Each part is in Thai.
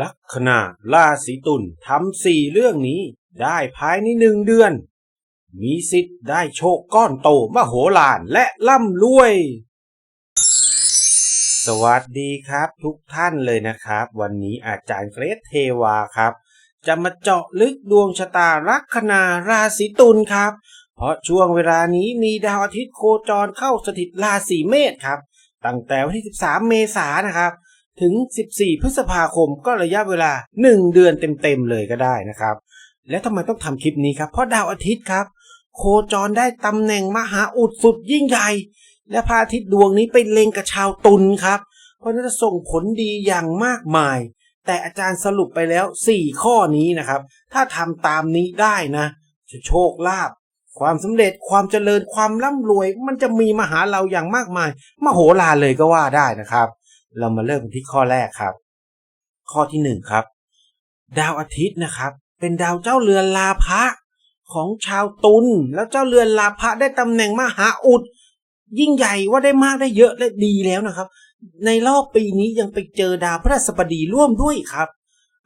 ลัคนาราศีตุลทำสี่เรื่องนี้ได้ภายในหนึ่งเดือน มีสิทธิ์ได้โชคก้อนโตมโหฬารและร่ำรวย สวัสดีครับทุกท่านเลยนะครับ วันนี้อาจารย์เกรซเทวาครับ จะมาเจาะลึกดวงชะตาลัคนาราศีตุลครับ เพราะช่วงเวลานี้มีดาวอาทิตย์โคจรเข้าสถิตราศีเมษครับ ตั้งแต่วันที่ 13 เมษายนนะครับ ถึง 14 พฤษภาคมก็ระยะเวลา 1 เดือนเต็มๆเลยก็ได้นะครับ และทำไมต้องทำคลิปนี้ครับ เพราะดาวอาทิตย์ครับ โคจรได้ตำแหน่งมหาอุดสุดยิ่งใหญ่ และพระอาทิตย์ดวงนี้ไปเล็งกับชาวตุลครับ เพราะนั้นจะส่งผลดีอย่างมากมาย แต่อาจารย์สรุปไปแล้ว 4 ข้อนี้นะครับ ถ้าทำตามนี้ได้นะ จะโชคลาภความสำเร็จความเจริญความร่ำรวย มันจะมีมาหาเราอย่างมากมาย มโหฬารเลยก็ว่าได้นะครับ เรามาเริ่มกันที่ข้อแรกครับ ข้อที่หนึ่งครับ ดาวอาทิตย์นะครับ เป็นดาวเจ้าเรือนลาภะของชาวตุลแล้วเจ้าเรือนลาภะได้ตำแหน่งมหาอุด ยิ่งใหญ่ว่าได้มากได้เยอะและดีแล้วนะครับ ในรอบปีนี้ยังไปเจอดาวพฤหัสบดีร่วมด้วยครับ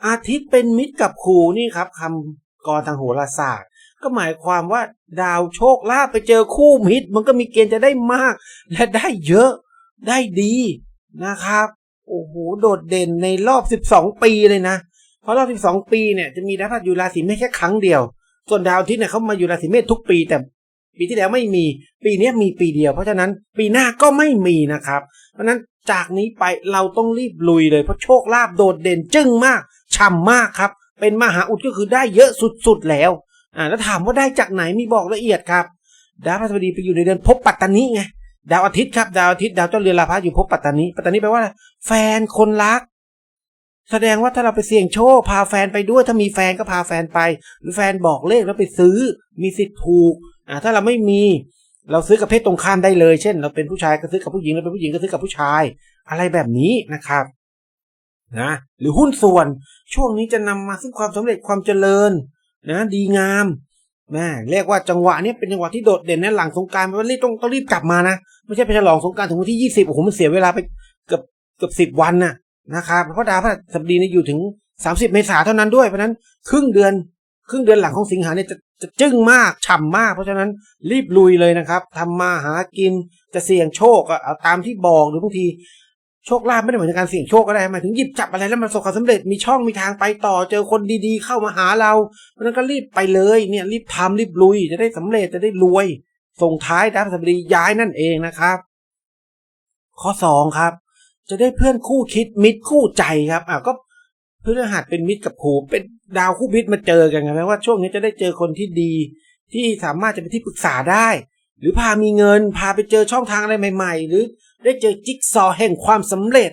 อาทิตย์เป็นมิตรกับครูนี่ครับคำกรทางโหราศาสตร์ ก็หมายความว่าดาวโชคลาภไปเจอคู่มิตร มันก็มีเกณฑ์จะได้มาก และได้เยอะ ได้ดี นะครับ โอ้โห โดดเด่นในรอบ 12 ปีเลยนะ เพราะรอบ 12 ปีเนี่ยจะมีดาวพฤหัสอยู่ราศีเมษแค่ครั้งเดียว ส่วนดาวอาทิตย์เนี่ยเขามาอยู่ราศีเมษทุกปี แต่ปีที่แล้วไม่มี ปีนี้มีปีเดียว เพราะฉะนั้นปีหน้าก็ไม่มีนะครับ เพราะฉะนั้นจากนี้ไปเราต้องรีบลุยเลยเพราะโชคลาภโดดเด่นจึ้งมากฉ่ำมากครับ เป็นมหาอุดก็คือได้เยอะสุดๆแล้วอ่าแล้วถามว่าได้จากไหนมีบอกละเอียดครับดาวพฤหัสบดีไปอยู่ในเดือนภพปัตตานีไง ดาวอาทิตย์ครับ ดาวอาทิตย์ดาวเจ้าเรือนลาพะอยู่ภพปัตตานีปัตตานีแปลว่า แฟนคนรัก แสดงว่าถ้าเราไปเสี่ยงโชคพาแฟนไปด้วยถ้ามีแฟนก็พาแฟนไป หรือแฟนบอกเลขแล้วไปซื้อ มีสิทธิ์ถูกอ่าถ้าเราไม่มีเราซื้อกับเพศตรงข้ามได้เลย เช่น เราเป็นผู้ชายก็ซื้อกับผู้หญิงเราเป็นผู้หญิงก็ซื้อกับผู้ชาย อะไรแบบนี้นะครับนะหรือหุ้นส่วนช่วงนี้จะนำมาซึ่งความสำเร็จความเจริญนะดีงาม แม่เรียกว่าจังหวะนี้เป็นจังหวะที่โดดเด่นนะหลังสงการมันรีบต้องต้องรีบกลับมานะไม่ใช่ไปฉลองสงการถึงวันที่ยี่สิบโอ้โหมันเสียเวลาไปเกือบเกือบสิบวันนะนะครับเพราะดาวพฤหัสบดีนี่อยู่ถึงสามสิบเมษาเท่านั้นด้วยเพราะนั้นครึ่งเดือนครึ่งเดือนหลังของสิงหาเนี่ยจะจะจึ้งมากฉ่ำมาก เพราะฉะนั้นรีบลุยเลยนะครับทำมาหากินจะเสี่ยงโชคเอาตามที่บอกหรือบางที โชคลาภไม่ได้หมายถึงการเสี่ยงโชคก็ได้หมายถึงหยิบจับอะไรแล้วมันประสบความสำเร็จมีช่องมีทางไปต่อเจอคนดีๆ เข้ามาหาเราเพราะนั้นก็รีบไปเลยเนี่ยรีบทำรีบลุย จะได้สำเร็จจะได้รวย ส่งท้ายดาวพฤหัสบดีย้ายนั่นเองนะครับ ข้อสองครับ จะได้เพื่อนคู่คิดมิตรคู่ใจครับอะก็พฤหัสเป็นมิตรกับครูเป็นดาวคู่มิตรมาเจอกันไงแปลว่าช่วงนี้จะได้เจอคนที่ดี ที่สามารถจะเป็นที่ปรึกษาได้ หรือพามีเงินพาไปเจอช่องทางอะไรใหม่ ๆ หรือ ได้เจอจิ๊กซอว์แห่งความสำเร็จ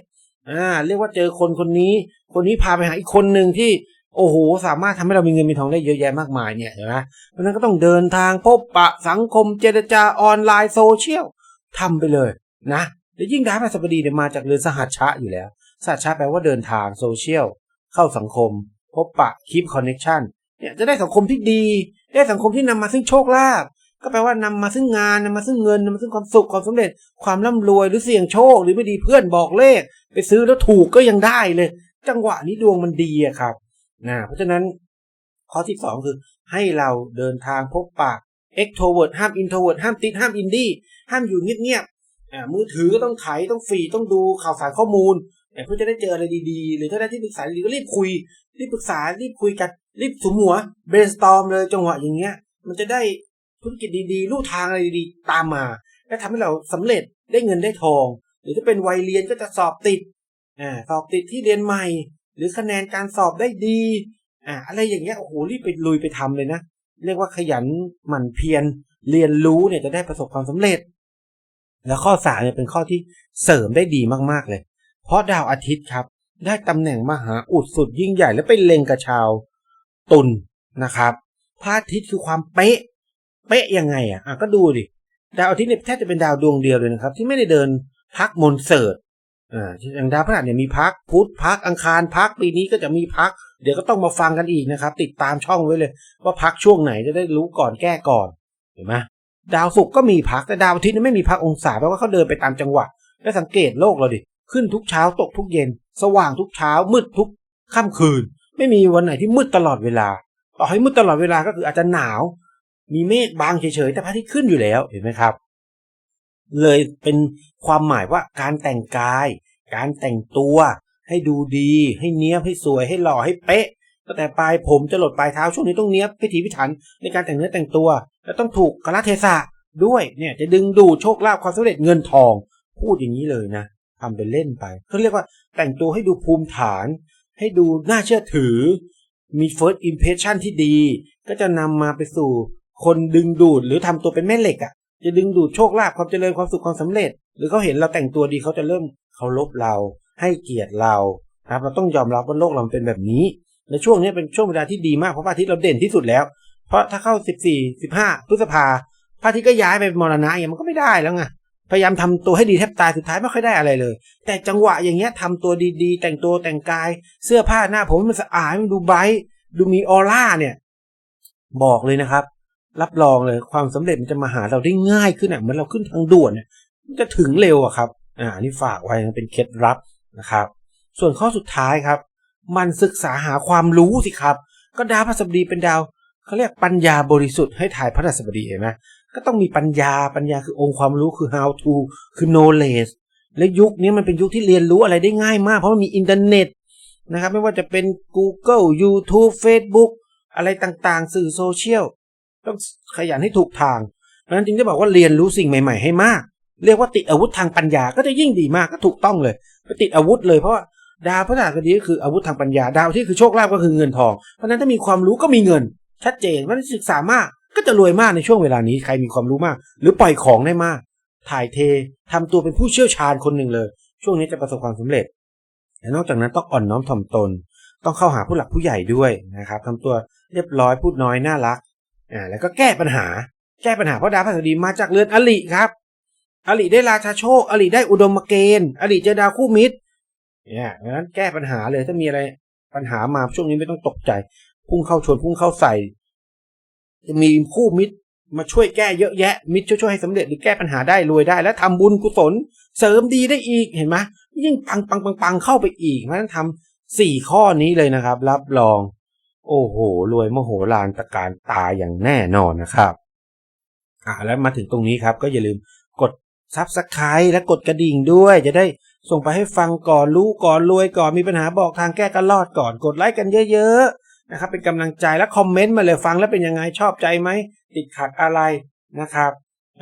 อ่าเรียกว่าเจอคนคนนี้ คนนี้พาไปหาอีกคนหนึ่งที่โอ้โหสามารถทำให้เรามีเงินมีทองได้เยอะแยะมากมายเนี่ยเห็นไหมเพราะนั้นก็ต้องเดินทางพบปะสังคมเจรจาออนไลน์โซเชียลทำไปเลยนะแล้วยิ่งดาวพฤหัสบดีเนี่ยมาจากเรือนสหัชชะอยู่แล้วสหัชชะแปลว่าเดินทางโซเชียลเข้าสังคม พบปะคีปคอนเน็ชันเนี่ยจะได้สังคมที่ดี ได้สังคมที่นำมาซึ่งโชคลาภ ก็แปลว่านำมาซึ่งงานนำมาซึ่งเงินนำมาซึ่งความสุขความสำเร็จ ความร่ำรวยหรือเสี่ยงโชค หรือไม่ดีเพื่อนบอกเลข ไปซื้อแล้วถูกก็ยังได้เลย จังหวะนี้ดวงมันดีอะครับนะเพราะฉะนั้นข้อที่สองคือ ให้เราเดินทางพบปะ extrovert ห้าม introvert ห้ามติดห้ามอินดี้ห้ามอยู่เงียบๆอ่ามือถือก็ต้องไถต้องฟีต้องดูข่าวสารข้อมูลเพื่อจะได้เจออะไรดีๆ หรือถ้าได้ที่ปรึกษาดีก็รีบคุยรีบปรึกษารีบคุยกันรีบสมหัว brainstorm เลยจังหวะอย่างเงี้ย มันจะได้ ธุรกิจดีๆ ลู่ทางอะไรดีๆ ตามมา และทำให้เราสำเร็จได้เงินได้ทอง หรือถ้าเป็นวัยเรียนก็จะสอบติดอ่าสอบติดที่เรียนใหม่ หรือคะแนนการสอบได้ดีอ่าอะไรอย่างเงี้ยโอ้โหรีบไปลุยไปทำเลยนะ เรียกว่าขยันหมั่นเพียรเรียนรู้เนี่ยจะได้ประสบความสำเร็จ แล้วข้อสามเนี่ยเป็นข้อที่เสริมได้ดีมากๆเลย เพราะดาวอาทิตย์ครับ ได้ตำแหน่งมหาอุดสุดยิ่งใหญ่และไปเล็งกับชาวตุลนะครับพระอาทิตย์คือความเป๊ะ เป๊ะยังไงอะอะก็ดูดิดาวอาทิตย์เนี่ยแทบจะเป็นดาวดวงเดียวเลยนะครับ ที่ไม่ได้เดินพักมนเสิร์ตอ่าอย่างดาวพฤหัสเนี่ยมีพักพุธพักอังคารพักปีนี้ก็จะมีพัก เดี๋ยวก็ต้องมาฟังกันอีกนะครับ ติดตามช่องไว้เลย ว่าพักช่วงไหนจะได้รู้ก่อนแก้ก่อนเห็นไหมดาวศุกร์ก็มีพักแต่ดาวอาทิตย์นี่ไม่มีพักองศาแปลว่าเขาเดินไปตามจังหวะและสังเกตโลกเราดิขึ้นทุกเช้าตกทุกเย็น สว่างทุกเช้า มืดทุกค่ำคืน ไม่มีวันไหนที่มืดตลอดเวลาต่อให้มืดตลอดเวลาก็คืออาจจะหนาว มีเมฆบางเฉยๆแต่พระอาทิตย์ขึ้นอยู่แล้วเห็นไหมครับ เลยเป็นความหมายว่าการแต่งกาย การแต่งตัว ให้ดูดี ให้เนี้ยบให้สวยให้หล่อให้เป๊ะตั้งแต่ปลายผมจะหลดปลายเท้าช่วงนี้ต้องเนี้ยบพิถีพิถันในการแต่งเนื้อแต่งตัว และต้องถูกกาเทศะด้วยเนี่ยจะดึงดูดโชคลาภความสำเร็จเงินทอง พูดอย่างนี้เลยนะทำเป็นเล่นไปเขาเรียกว่าแต่งตัวให้ดูภูมิฐาน ให้ดูน่าเชื่อถือ มี first impression ที่ดี ก็จะนำมาไปสู่ คนดึงดูดหรือทำตัวเป็นแม่เหล็กอะ่ะจะดึงดูดโชคลาภความเจริญความสุขความสำเร็จ หรือเขาเห็นเราแต่งตัวดีเขาจะเริ่มเคารพเรา ให้เกียรติเรานะครับเราต้องยอมรับว่าโลกเราเป็นแบบนี้ในช่วงนี้เป็นช่วงเวลาที่ดีมากเพราะพระอาทิตย์เราเด่นที่สุดแล้ว เพราะถ้าเข้า 14 15พฤษภาพระอาทิตย์ก็ย้ายไปมรณะอย่างมันก็ไม่ได้แล้วไงพยายามทำตัวให้ดีแทบตายสุดท้ายไม่ค่อยได้อะไรเลย แต่จังหวะอย่างเงี้ยทำตัวดีๆ แต่งตัวแต่งกาย เสื้อผ้าหน้าผมมันสะอาดมันดูไบดูมีออร่าเนี่ย บอกเลยนะครับ รับรองเลยความสำเร็จมันจะมาหาเราได้ง่ายขึ้นอะเหมือนเราขึ้นทางด่วนเนี่ยมันจะถึงเร็วอะครับอ่านี่ฝากไว้เป็นเคล็ดลับนะครับ ส่วนข้อสุดท้ายครับ มันศึกษาหาความรู้สิครับ ก็ดาวพฤหัสบดีเป็นดาวเขาเรียกปัญญาบริสุทธิ์ให้ถ่ายพฤหัสบดีเห็นไหมก็ต้องมีปัญญาปัญญาคือองค์ความรู้คือ how to คือ knowledge และยุคนี้มันเป็นยุคที่เรียนรู้อะไรได้ง่ายมาก เพราะมันมีอินเทอร์เน็ตนะครับ ไม่ว่าจะเป็น Google YouTube Facebook อะไรต่างๆ สื่อโซเชียล ต้องขยันให้ถูกทางเพราะฉะนั้นจึงจะบอกว่าเรียนรู้สิ่งใหม่ ๆ ให้มาก เรียกว่าติดอาวุธทางปัญญาก็จะยิ่งดีมากก็ถูกต้องเลยไปติดอาวุธเลยเพราะว่าดาวพฤหัสบดีก็คืออาวุธทางปัญญาดาวที่คือโชคลาภก็คือเงินทองเพราะฉะนั้นถ้ามีความรู้ก็มีเงิน ชัดเจนว่าศึกษามากก็จะรวยมากในช่วงเวลานี้ใครมีความรู้มาก หรือปล่อยของได้มาก ถ่ายเททำตัวเป็นผู้เชี่ยวชาญคนหนึ่งเลย ช่วงนี้จะประสบความสำเร็จและนอกจากนั้นต้องอ่อนน้อมถ่อมตน ต้องเข้าหาผู้หลักผู้ใหญ่ด้วยนะครับทำตัวเรียบร้อยพูดน้อยน่ารัก อ่าแล้วก็แก้ปัญหา แก้ปัญหาเพราะดาวพฤหัสบดีมาจากเรือนอลิครับอลิได้ราชาโชคอลิได้อุดมเกณฑ์อลิเจอดาวคู่มิตรเนี่ยดังนั้นแก้ปัญหาเลยถ้ามีอะไรปัญหามาช่วงนี้ไม่ต้องตกใจ พุ่งเข้าชนพุ่งเข้าใส่ จะมีคู่มิตรมาช่วยแก้เยอะแยะ มิตรช่วยๆให้สำเร็จหรือแก้ปัญหาได้รวยได้ และทำบุญกุศลเสริมดีได้อีกเห็นไหมยิ่งปังปังปังปังเข้าไปอีกเพราะฉะนั้นทำสี่ข้อนี้เลยนะครับ รับรอง โอ้โห รวยมโหฬารตะการตาอย่างแน่นอนนะครับ อ่าแล้วมาถึงตรงนี้ครับ ก็อย่าลืมกดซับสไครต์และกดกระดิ่งด้วย จะได้ส่งไปให้ฟังก่อนรู้ก่อนรวยก่อนมีปัญหาบอกทางแก้กันรอดก่อนกดไลค์กันเยอะๆนะครับ เป็นกำลังใจและคอมเมนต์มาเลยฟังแล้วเป็นยังไงชอบใจไหมติดขัดอะไรนะครับ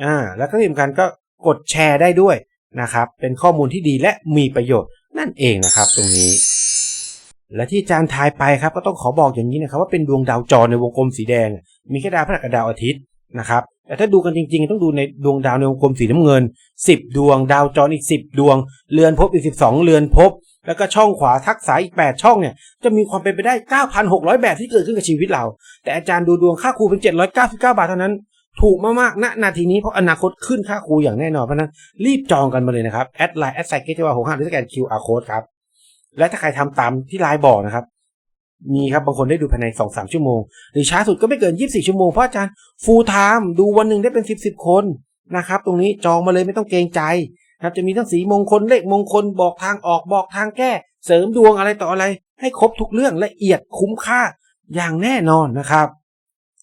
อ่าแล้วก็ที่สำคัญก็กดแชร์ได้ด้วยนะครับ เป็นข้อมูลที่ดีและมีประโยชน์นั่นเองนะครับ ตรงนี้ และที่อาจารย์ทายไปครับก็ต้องขอบอกอย่างนี้นะครับว่าเป็นดวงดาวจรในวงกลมสีแดง มีแค่ดาวพฤหัสกับดาวอาทิตย์นะครับแต่ถ้าดูกันจริง ๆ ต้องดูในดวงดาวในวงกลมสีน้ำเงิน 10 ดวง ดาวจรอีก 10 ดวง เรือนภพอีก 12 เรือนภพแล้วก็ช่องขวาทักษะอีก 8 ช่องเนี่ยจะมีความเป็นไปได้ 9,600 แบบที่เกิดขึ้นกับชีวิตเรา แต่อาจารย์ดูดวงค่าครูเป็น 799 บาทเท่านั้น ถูกมากๆณนาทีนี้เพราะอนาคตขึ้นค่าครูอย่างแน่นอนเพราะนั้นรีบจองกันมาเลยนะครับแอดไลน์แอดไซเกตว่าหกห้าหรือสแกน QR code ครับ และถ้าใครทำตามที่ไลน์บอกนะครับ มีครับบางคนได้ดูภายในสองสามชั่วโมง หรือช้าสุดก็ไม่เกิน24ชั่วโมง เพราะอาจารย์ฟูลไทม์ดูวันหนึ่งได้เป็น10 10คนนะครับ ตรงนี้จองมาเลยไม่ต้องเกรงใจนะครับจะมีทั้งสีมงคลเลขมงคลบอกทางออกบอกทางแก้ เสริมดวงอะไรต่ออะไร ให้ครบทุกเรื่องละเอียดคุ้มค่าอย่างแน่นอนนะครับ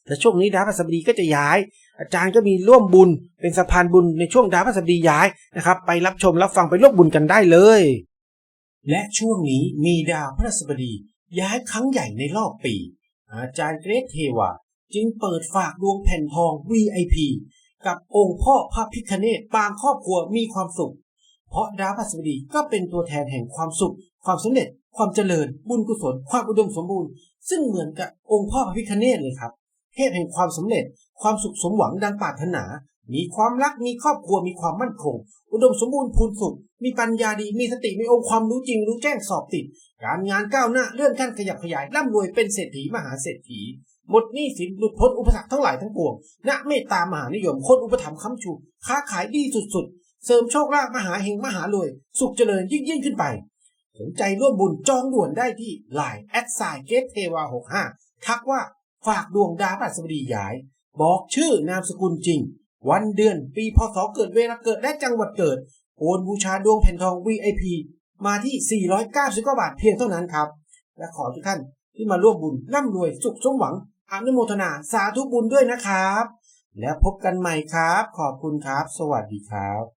และช่วงนี้ดาวพฤหัสบดีก็จะย้าย อาจารย์ก็มีร่วมบุญเป็นสะพานบุญในช่วงดาวพฤหัสบดีย้ายนะครับ ไปรับชมรับฟังไปร่วมบุญกันได้เลย และช่วงนี้มีดาวพฤหัสบดีย้ายครั้งใหญ่ในรอบปี อาจารย์เกรทเทวาจึงเปิดฝากดวงแผ่นทอง VIP กับองค์พ่อพระพิคเนตปางครอบครัวมีความสุข เพราะดาวพฤหัสบดีก็เป็นตัวแทนแห่งความสุข ความสำเร็จ ความเจริญ บุญกุศล ความอุดมสมบูรณ์ ซึ่งเหมือนกับองค์พ่อพระพิคเนตเลยครับ เทพแห่งความสำเร็จ ความสุขสมหวังดังปรารถนา มีความรักมีครอบครัวมีความมั่นคง อุดมสมบูรณ์พูนสุข มีปัญญาดี มีสติมีองค์ความรู้จริงรู้แจ้งสอบติด การงานก้าวหน้าเลื่อนขั้นขยับขยายร่ำรวยเป็นเศรษฐีมหาเศรษฐีหมดหนี้สินหลุดพ้นอุปสรรคทั้งหลายทั้งปวงณเมตตามหานิยมคนอุปถัมภ์ค้ำชู ค้าขายดีสุดๆ เสริมโชคลาภมหาเฮงมหารวย สุขเจริญยิ่งยิ่งขึ้นไป สนใจร่วมบุญจองด่วนได้ที่ Line แอดไซเกตเทวา65ทักว่าฝากดวงดาวพฤหัสบดีย้าย บอกชื่อนามสกุลจริง วันเดือน ปีพศเกิดเวลาเกิดและจังหวัดเกิด โอนบูชาดวงแผ่นทอง VIP มาที่ 499บาทเพียงเท่านั้นครับ และขอทุกท่านที่มาร่วมบุญร่ำรวยสุขสมหวังอนุโมทนาสาธุบุญด้วยนะครับ แล้วพบกันใหม่ครับ ขอบคุณครับ สวัสดีครับ